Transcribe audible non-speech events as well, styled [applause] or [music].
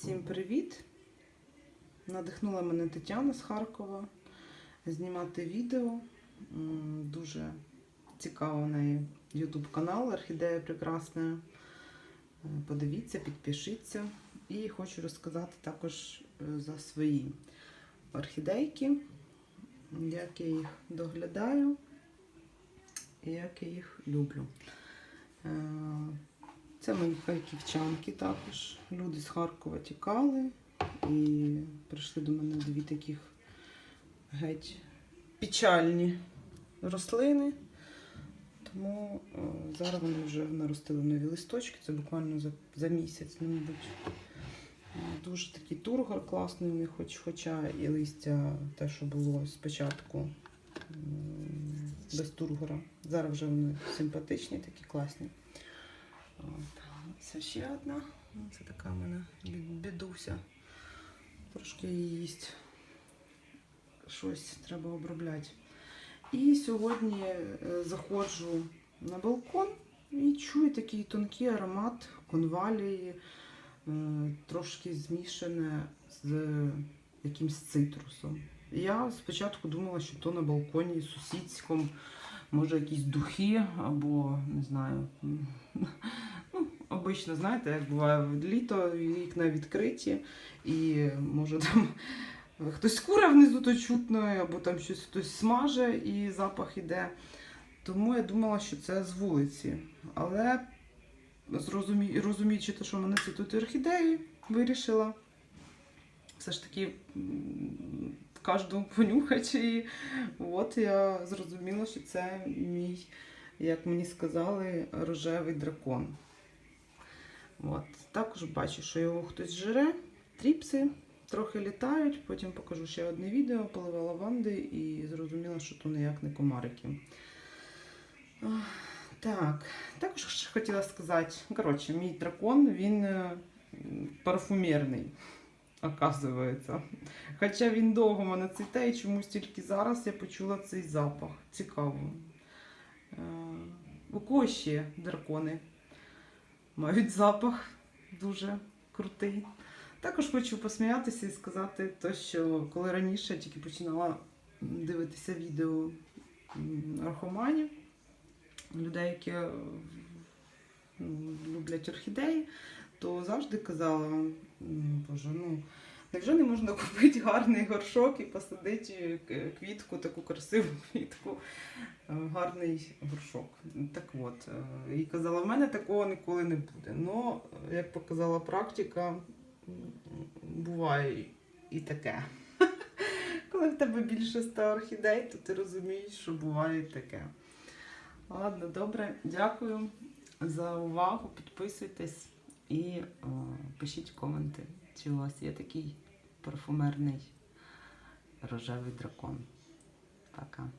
Всім привіт! Надихнула мене Тетяна з Харкова знімати відео. Дуже цікаво в неї YouTube канал Орхідея Прекрасна. Е, Подивіться, підпишіться. І хочу розказати також е, за свої орхідейки, як я їх доглядаю і як я їх люблю. Це мої харківчанки також. Люди з Харкова тікали і прийшли до мене дві таких геть печальні рослини. Тому е, зараз вони вже наростили нові листочки. Це буквально за, за місяць, ну, мабуть. Е, Дуже такий тургор класний у них, хоч, хоча і листя те, що було спочатку без тургора. Зараз вже вони симпатичні, такі класні. Ще одна. Це така в мене бідуся. Трошки її їсть. Щось треба обробляти. І сьогодні е, заходжу на балкон і чую такий тонкий аромат конвалії, е, трошки змішане з якимсь цитрусом. Я спочатку думала, що то на балконі сусідському, може якісь духи або не знаю. Обично, знаєте, як буває літо, вікна відкриті, і може там [laughs] хтось куре внизу то чутно, або там щось хтось смаже і запах іде. Тому я думала, що це з вулиці. Але зрозумі... розуміючи те, що мене цвітуть орхідеї, вирішила все ж таки кожну понюхати. І от я зрозуміла, що це мій, як мені сказали, рожевий дракон. От. Також бачу, що його хтось жре, тріпси трохи літають, потім покажу ще одне відео, полива лаванди і зрозуміла, що то ніяк не комарики. Так, також хотіла сказати, коротше, мій дракон, він е, парфумерний, оказується. Хоча він довго мене цвіте, і чомусь тільки зараз я почула цей запах. Цікаво. Е, У кого ще дракони мають запах дуже крутий. Також хочу посміятися і сказати, те, що коли раніше тільки починала дивитися відео рахоманів, людей, які е, люблять орхідеї, то завжди казала, боже, ну. Невже не можна [laughs] купити гарний горшок і посадити е, квітку, таку красиву [laughs] квітку, е, гарний горшок. Так от, е, і казала, в мене такого ніколи не буде. Ну, як показала практика, буває і таке. [laughs] Коли в тебе більше ста орхідей, то ти розумієш, що буває і таке. Ладно, добре, дякую за увагу. Підписуйтесь і о, пишіть коменти, чи у вас є такий парфумерний рожевий дракон. Пока.